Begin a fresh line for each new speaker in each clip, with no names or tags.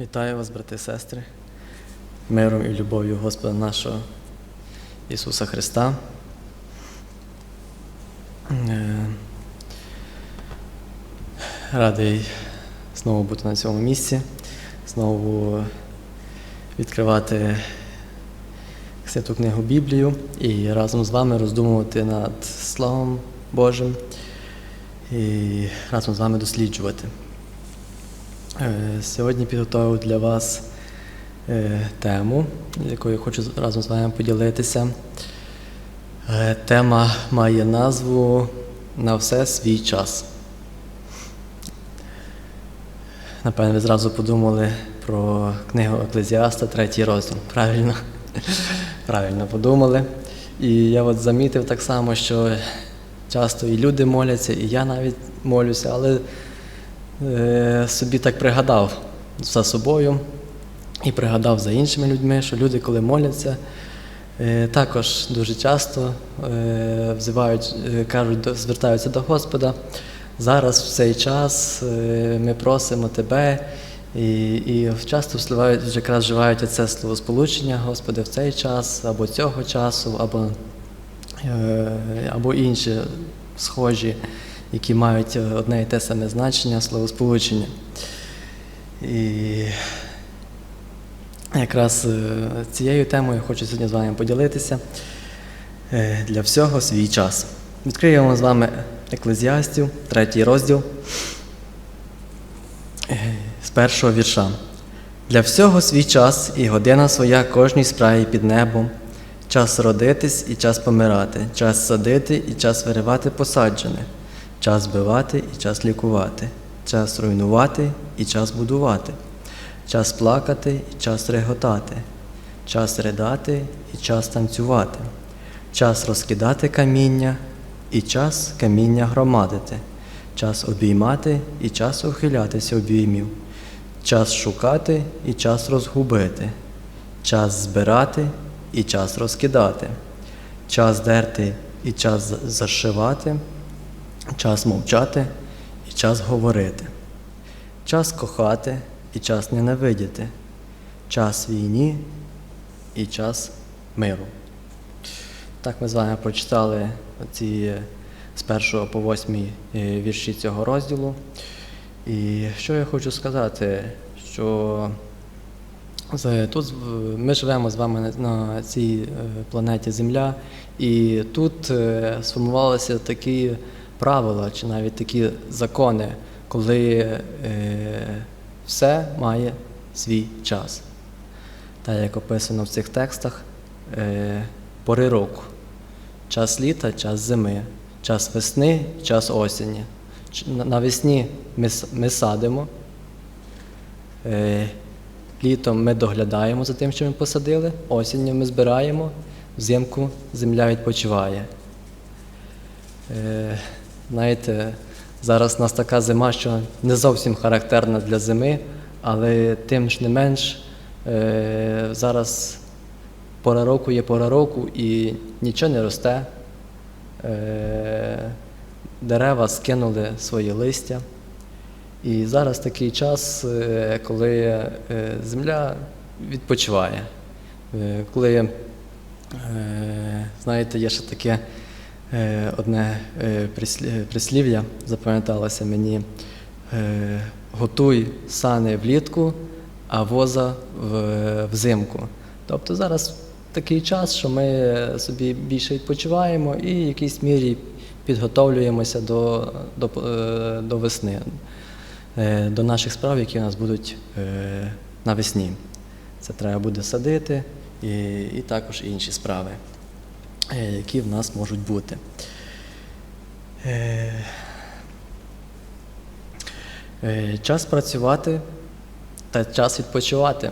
Вітаю вас, брати і сестри, миром і любов'ю Господа нашого Ісуса Христа. Е, Радий знову бути на цьому місці, знову відкривати святу книгу Біблію і разом з вами роздумувати над Словом Божим і разом з вами досліджувати. Е, Сьогодні підготував для вас е, тему, якою хочу разом з вами поділитися. Е, Тема має назву На все свій час. Напевно, ви зразу подумали про книгу Еклезіаста, третій розділ. Правильно? Правильно подумали. І я от замітив так само, що часто і люди моляться, і я навіть молюся, але собі так пригадав за собою і пригадав за іншими людьми, що люди, коли моляться, е, також дуже часто е, взивають, е, кажуть, звертаються до Господа. Зараз в цей час е, ми просимо Тебе. І, і часто всливають, вже якраз вживають це словосполучення, Господи, в цей час, або цього часу, або, е, або інші схожі, які мають е, одне і те саме значення, словосполучення. І якраз е, цією темою хочу сьогодні з вами поділитися Е, для всього свій час. Відкриємо з вами Еклезіастів, третій розділ з першого вірша. Для всього свій час і година своя кожній справі під небом, час родитись і час помирати, час садити і час виривати посаджене, час збивати і час лікувати, час руйнувати і час будувати, час плакати і час реготати, час ридати і час танцювати, час розкидати каміння і час каміння громадити, час обіймати і час ухилятися обіймів, час шукати і час розгубити, час збирати і час розкидати, час дерти і час зашивати, час мовчати і час говорити, час кохати і час ненавидіти, час війні і час миру. Так ми з вами прочитали ці з першого по восьмій е, вірші цього розділу. І що я хочу сказати, що тут ми живемо з вами на- цій е, планеті Земля, і тут е, сформувалися такі правила чи навіть такі закони, коли е, все має свій час. Так як описано в цих текстах, е, пори року. Час літа, час зими, час весни, час осені. Навесні ми, ми садимо, е, літом ми доглядаємо за тим, що ми посадили, осінню ми збираємо, взимку земля відпочиває. Знаєте, зараз у нас така зима, що не зовсім характерна для зими, але тим ж не менш е, зараз пора року є пора року і нічого не росте. Е, дерева скинули свої листя. І зараз такий час, е, коли земля відпочиває. Коли, знаєте, є ще таке одне е, прислів'я, запам'яталося мені, е, готуй сани влітку, а воза взимку. Тобто зараз такий час, що ми собі більше відпочиваємо і в якійсь мірі підготовлюємося до, до, е, до весни, е, до наших справ, які у нас будуть е, навесні. Це треба буде садити і, і також інші справи, е, які в нас можуть бути. Е, е, Час працювати та час відпочивати.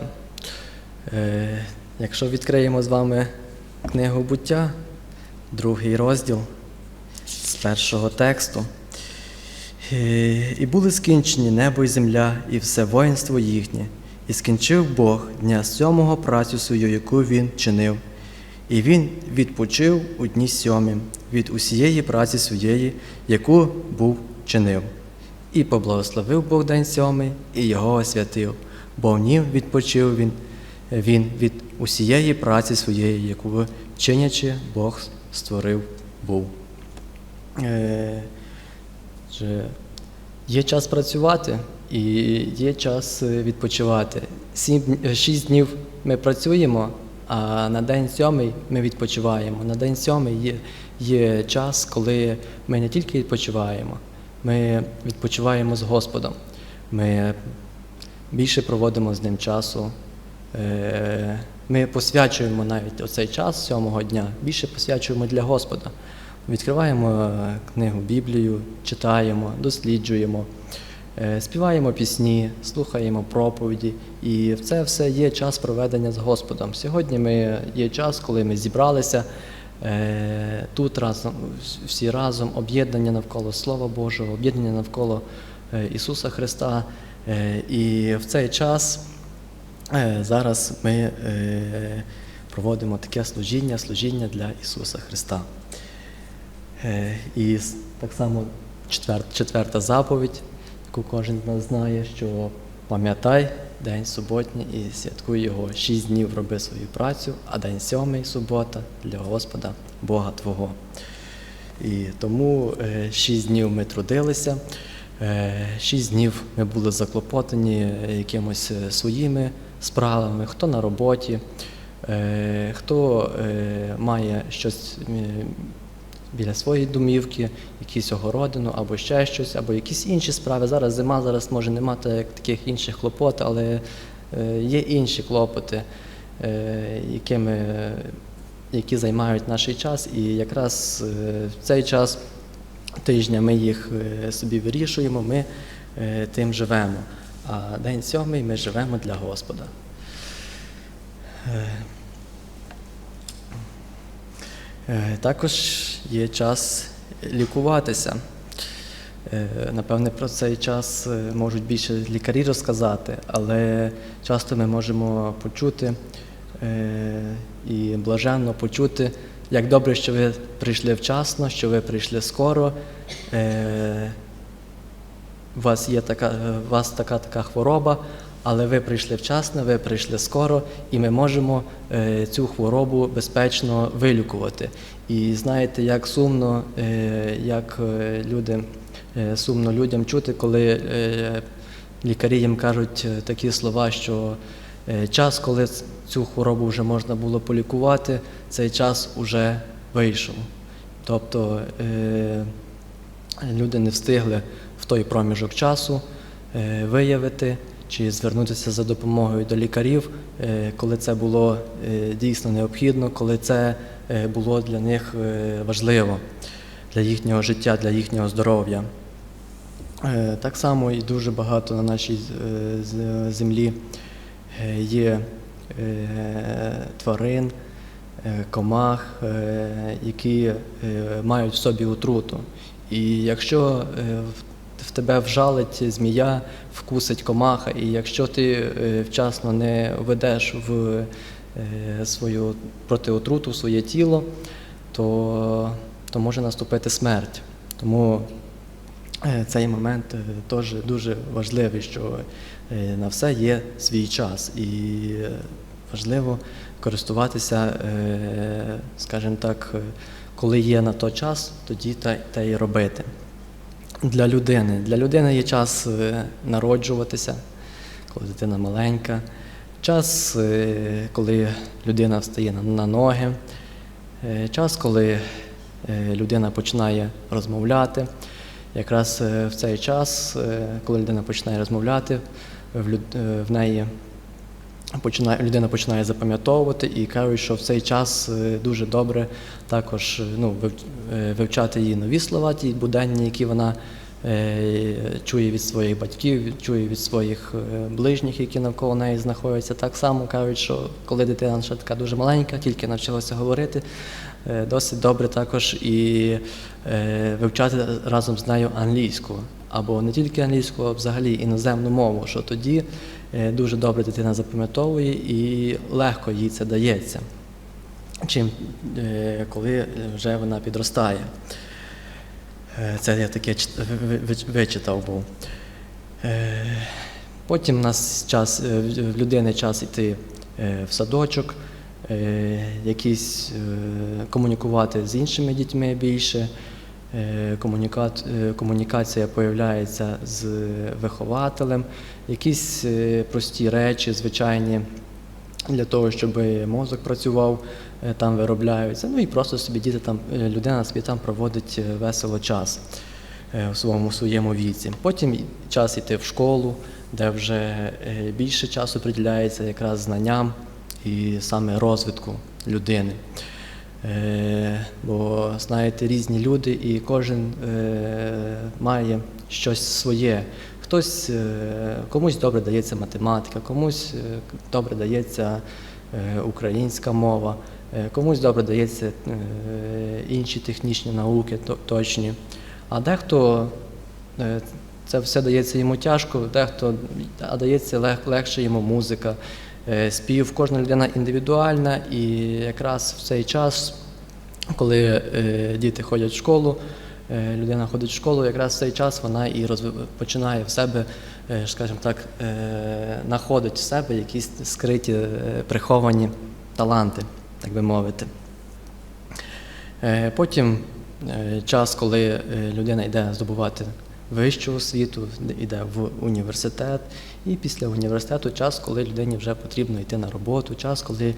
Е, Якщо відкриємо з вами книгу буття, другий розділ з першого тексту. Е, І були скінчені небо і земля, і все воїнство їхнє, і скінчив Бог дня сьомого працю свою, яку він чинив. І він відпочив у дні сьомім від усієї праці своєї, яку був чинив. І поблагословив Бог день сьомий, і його освятив, бо в нім відпочив він, він від усієї праці своєї, яку чинячи Бог створив був. Е, Є час працювати і є час е, відпочивати. Сім, е, шість днів ми працюємо, а на день сьомий ми відпочиваємо. На день сьомий є, є час, коли ми не тільки відпочиваємо, ми відпочиваємо з Господом. Ми більше проводимо з ним часу. Е, Ми посвячуємо навіть оцей час сьомого дня, більше посвячуємо для Господа. Відкриваємо книгу Біблію, читаємо, досліджуємо, співаємо пісні, слухаємо проповіді. І це все є час проведення з Господом. Сьогодні ми є час, коли ми зібралися е, тут разом, всі разом, об'єднання навколо Слова Божого, об'єднання навколо е, Ісуса Христа. Е, І в цей час е, зараз ми е, проводимо таке служіння, служіння для Ісуса Христа. Е, І так само четвер- четверта заповідь, кожен з нас знає, що пам'ятай день суботній і святкуй його. Шість днів роби свою працю, а день сьомий субота для Господа Бога Твого. І тому е, шість днів ми трудилися, е, шість днів ми були заклопотані е, якимось своїми справами, хто на роботі, хто має щось біля своєї домівки, якісь огородину або ще щось, або якісь інші справи. Зараз зима, зараз може немає так- таких інших клопот, але е, є інші клопоти, е, якими, які займають наш час. І якраз е, в цей час тижня ми їх собі вирішуємо, ми тим живемо. А день сьомий ми живемо для Господа. Е, Також є час лікуватися. Е, Напевне, про цей час е, можуть більше лікарі розказати, але часто ми можемо почути і блаженно почути, як добре, що ви прийшли вчасно, що ви прийшли скоро. У вас є така, у вас така така хвороба, але ви прийшли вчасно, ви прийшли скоро, і ми можемо е, цю хворобу безпечно вилікувати. І знаєте, як сумно, е, як е, люди сумно людям чути, коли лікарі їм кажуть такі слова, що час, коли цю хворобу вже можна було полікувати, цей час уже вийшов. Тобто люди не встигли в той проміжок часу виявити чи звернутися за допомогою до лікарів, е, коли це було е, дійсно необхідно, коли це е, було для них важливо для їхнього життя, для їхнього здоров'я. Так само і дуже багато на нашій землі є тварин, комах, які мають в собі отруту. І якщо е, в- тебе вжалить змія, вкусить комаха, і якщо ти е, вчасно не введеш в е, свою протиотруту, в своє тіло, то, то може наступити смерть. Тому Е, Цей момент теж дуже важливий, що на все є свій час, і важливо користуватися, скажімо так, коли є на то час, тоді та й робити. Для людини. Для людини є час е, народжуватися, коли дитина маленька, час, е, коли людина встає на, ноги, е, час, коли людина починає розмовляти. Якраз в цей час, коли людина починає розмовляти, в неї починає, людина починає запам'ятовувати і кажуть, що в цей час е, дуже добре також е, ну, е, вивчати її нові слова, ті буденні, які вона чує від своїх батьків, чує від своїх ближніх, які навколо неї знаходяться. Так само кажуть, що коли дитина ще така дуже маленька, тільки навчилася говорити, досить добре також і вивчати разом з нею англійську. Або не тільки англійську, а взагалі іноземну мову, що тоді дуже добре дитина запам'ятовує і легко їй це дається, чим е, коли вже вона підростає. Е, Це я таке чит- ви- ви- вичитав був. Е, Потім у нас час, е, в людини час йти е, в садочок, е, якісь е, комунікувати з іншими дітьми більше. Е, е, комунікація появляється з вихователем, якісь е, прості речі, звичайні, для того, щоб мозок працював, там виробляються. Ну і просто собі діти там, людина собі там проводить весело час у своєму своєму віці. Потім час йти в школу, де вже більше часу приділяється якраз знанням і саме розвитку людини. Е, Бо знаєте, різні люди, і кожен е, має щось своє. Хтось е, комусь добре дається математика, комусь добре дається українська мова, комусь добре дається інші технічні науки то- точні. А дехто це все дається йому тяжко, дехто а дається лег- легше йому музика, спів. Кожна людина індивідуальна, і якраз в цей час, коли е, діти ходять в школу, е, людина ходить в школу, якраз в цей час вона і починає в себе, е, скажімо так, е, знаходить в себе якісь скриті, е, приховані таланти, так би мовити. Е, Потім е, час, коли е, людина йде здобувати вищу освіту, йде в університет, і після університету час, коли людині вже потрібно йти на роботу, час, коли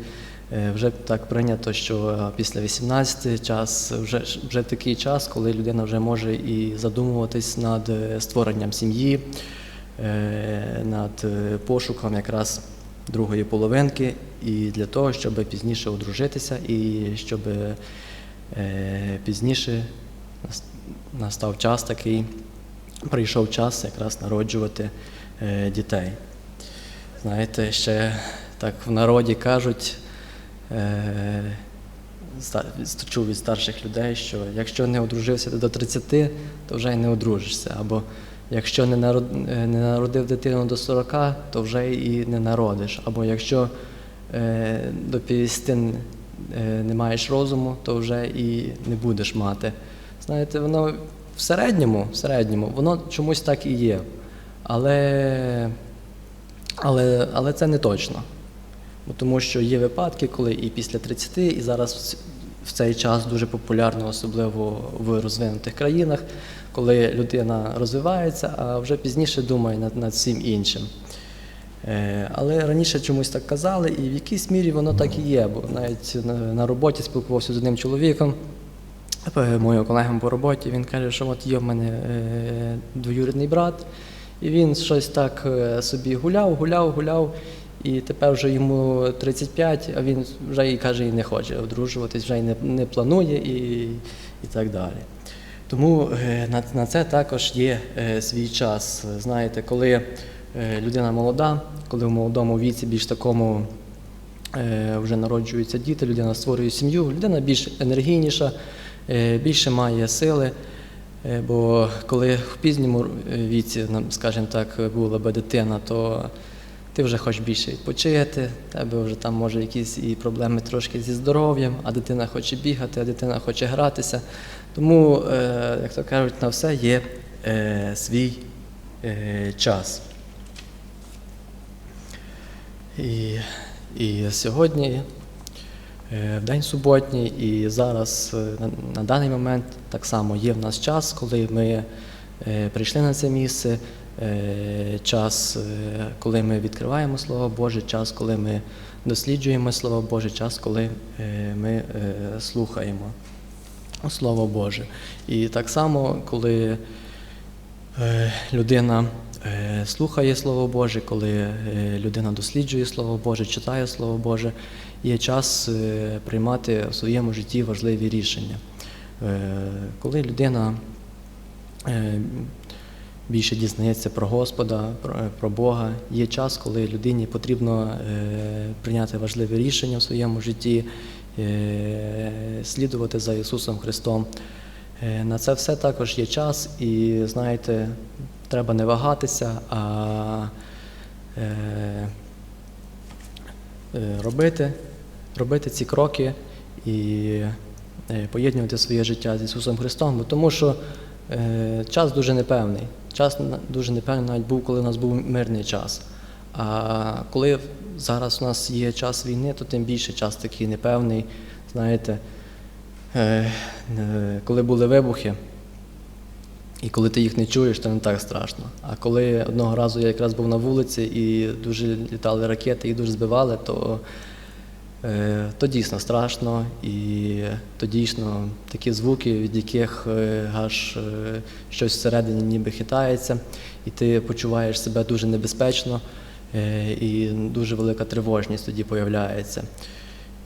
е, вже так прийнято, що е, після 18 час вже, вже такий час, коли людина вже може і задумуватись над е, створенням сім'ї, над пошуком якраз другої половинки, і для того, щоб пізніше одружитися, і щоб пізніше настав час такий, прийшов час якраз народжувати дітей. Знаєте, ще так в народі кажуть, е, чув від старших людей, що якщо не одружився до 30, то вже й не одружишся. Або якщо не е, народив дитину до 40, то вже і не народиш. Або якщо е, до 50 е, не маєш розуму, то вже і не будеш мати. Знаєте, воно в середньому, в середньому, воно чомусь так і є. Але, але, але це не точно. Тому що є випадки, коли і після 30, і зараз в цей час дуже популярно, особливо в розвинутих країнах, коли людина розвивається, а вже пізніше думає над, над всім іншим. Е, Але раніше чомусь так казали, і в якійсь мірі воно так і є. Бо навіть на, роботі спілкувався з одним чоловіком, е, моїм колегом по роботі, він каже, що от є в мене е, двоюрідний брат, і він щось так е, собі гуляв, гуляв, гуляв. І тепер вже йому 35, а він вже і каже, і не хоче одружуватись, вже і не, не планує і, і так далі. Тому е, на, на це також є е, свій час. Знаєте, коли людина молода, коли в молодому віці більш такому вже народжуються діти, людина створює сім'ю, людина більш енергійніша, більше має сили. Е, Бо коли в пізньому віці, скажімо так, була би дитина, то ти вже хочеш більше відпочити, тебе вже там може якісь і проблеми трошки зі здоров'ям, а дитина хоче бігати, а дитина хоче гратися. Тому, е, як то кажуть, на все є е, свій час. І, і сьогодні, в день суботній, і зараз е, на, даний момент так само є в нас час, коли ми е, прийшли на це місце, е, час, е, коли ми відкриваємо Слово Боже, час, коли ми досліджуємо Слово Боже, час, коли е, ми е, слухаємо Слово Боже. І так само, коли е, людина е, слухає Слово Боже, коли е, людина досліджує Слово Боже, читає Слово Боже, є час е, приймати в своєму житті важливі рішення. Е, Коли людина е, більше дізнається про Господа, про, Бога, є час, коли людині потрібно е, прийняти важливі рішення в своєму житті, е, слідувати за Ісусом Христом. Е, На це все також є час, і знаєте, треба не вагатися, а е, е, робити, робити ці кроки і е, поєднувати своє життя з Ісусом Христом, тому що е, час дуже непевний. час дуже непевний навіть був, коли у нас був мирний час. А коли зараз у нас є час війни, то тим більше час такий непевний. Знаєте, е, коли були вибухи, і коли ти їх не чуєш, то не так страшно. А коли одного разу я якраз був на вулиці і дуже літали ракети, і дуже збивали, то, е, то дійсно страшно. І то дійсно такі звуки, від яких е, аж е, щось всередині ніби хитається, і ти почуваєш себе дуже небезпечно, і дуже велика тривожність тоді появляється.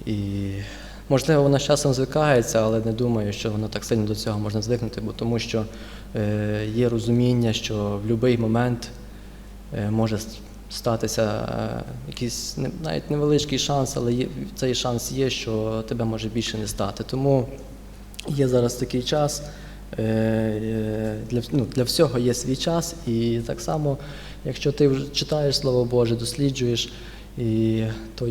І можливо, вона з часом звикається, але не думаю, що воно так сильно до цього можна звикнути, бо тому що е, є розуміння, що в будь-який момент е, може статися е, якийсь не- навіть невеличкий шанс, але є, цей шанс є, що тебе може більше не стати. Тому є зараз такий час. Для, ну, для всього є свій час, і так само, якщо ти читаєш Слово Боже, досліджуєш, і, то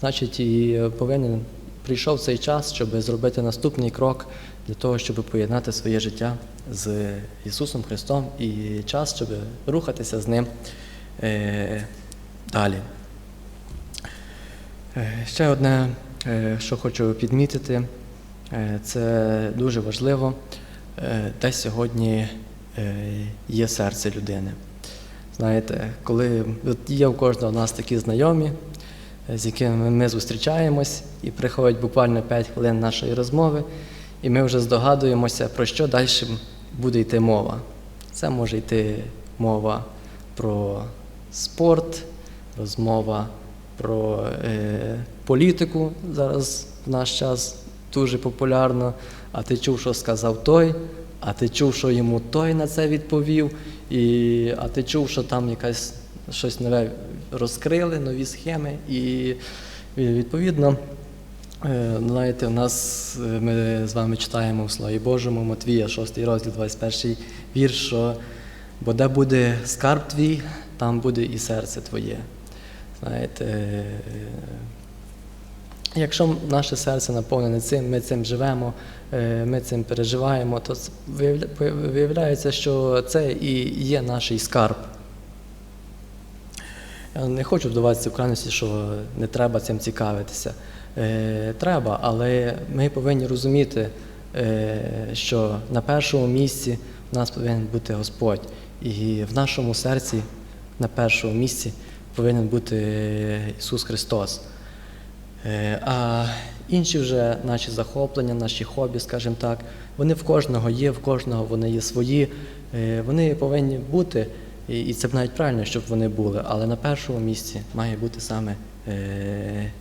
значить і повинен прийшов цей час, щоб зробити наступний крок для того, щоб поєднати своє життя з Ісусом Христом і час, щоб рухатися з Ним е, далі. Е, Ще одне, е, що хочу підмітити, це дуже важливо, де сьогодні є серце людини. Знаєте, коли є у кожного з нас такі знайомі, з якими ми зустрічаємось, і приходить буквально 5 хвилин нашої розмови, і ми вже здогадуємося, про що далі буде йти мова. Це може йти мова про спорт, розмова про е, політику зараз в наш час дуже популярно. А ти чув, що сказав той, а ти чув, що йому той на це відповів, і, а ти чув, що там якась щось нове розкрили, нові схеми. І е, відповідно, е, знаєте, у нас е, ми з вами читаємо в Слові Божому Матвія, 6 розділ, 21 вірш, що бо де буде скарб твій, там буде і серце твоє. Знаєте, якщо наше серце наповнене цим, ми цим живемо, ми цим переживаємо, то виявляється, що це і є наш скарб. Я не хочу вдаватися в крайності, що не треба цим цікавитися. Е, треба, але ми повинні розуміти, е, що на першому місці в нас повинен бути Господь. І в нашому серці на першому місці повинен бути Ісус Христос. Е, А інші вже наші захоплення, наші хобі, скажімо так, вони в кожного є, в кожного вони є свої. Вони повинні бути, і і це б навіть правильно, щоб вони були, але на першому місці має бути саме е,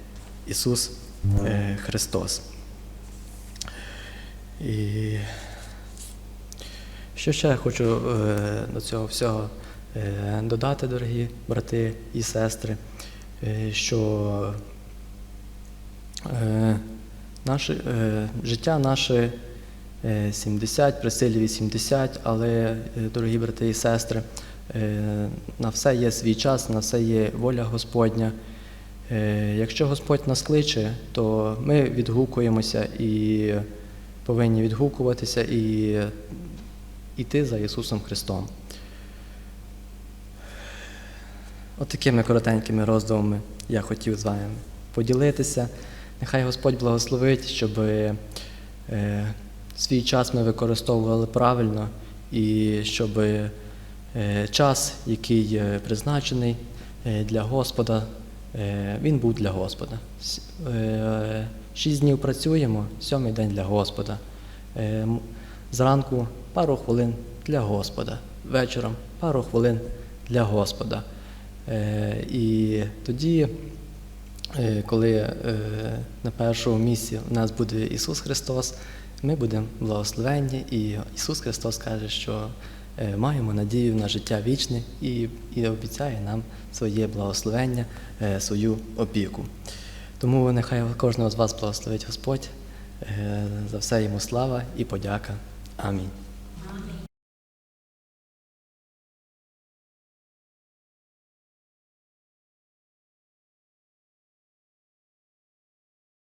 Ісус е, Христос. І що ще я хочу е, до цього всього е, додати, дорогі брати і сестри, е, що Е, наше, е, життя наше е, 70, при силі 80, але, е, дорогі брати і сестри, е, на все є свій час, на все є воля Господня. Е, Якщо Господь нас кличе, то ми відгукуємося і повинні відгукуватися і йти за Ісусом Христом. От коротенькими роздумами я хотів з вами поділитися. Нехай Господь благословить, щоб е, свій час ми використовували правильно і щоб е, час, який е, призначений е, для Господа, е, він був для Господа. Е, Шість днів працюємо, сьомий день для Господа. Е, Зранку пару хвилин для Господа, вечором пару хвилин для Господа. Е, І тоді Е, коли е, на першому місці у нас буде Ісус Христос, ми будемо благословенні, і Ісус Христос каже, що е, маємо надію на життя вічне і, і обіцяє нам своє благословення, е, свою опіку. Тому нехай кожного з вас благословить Господь. Е, За все йому слава і подяка. Амінь.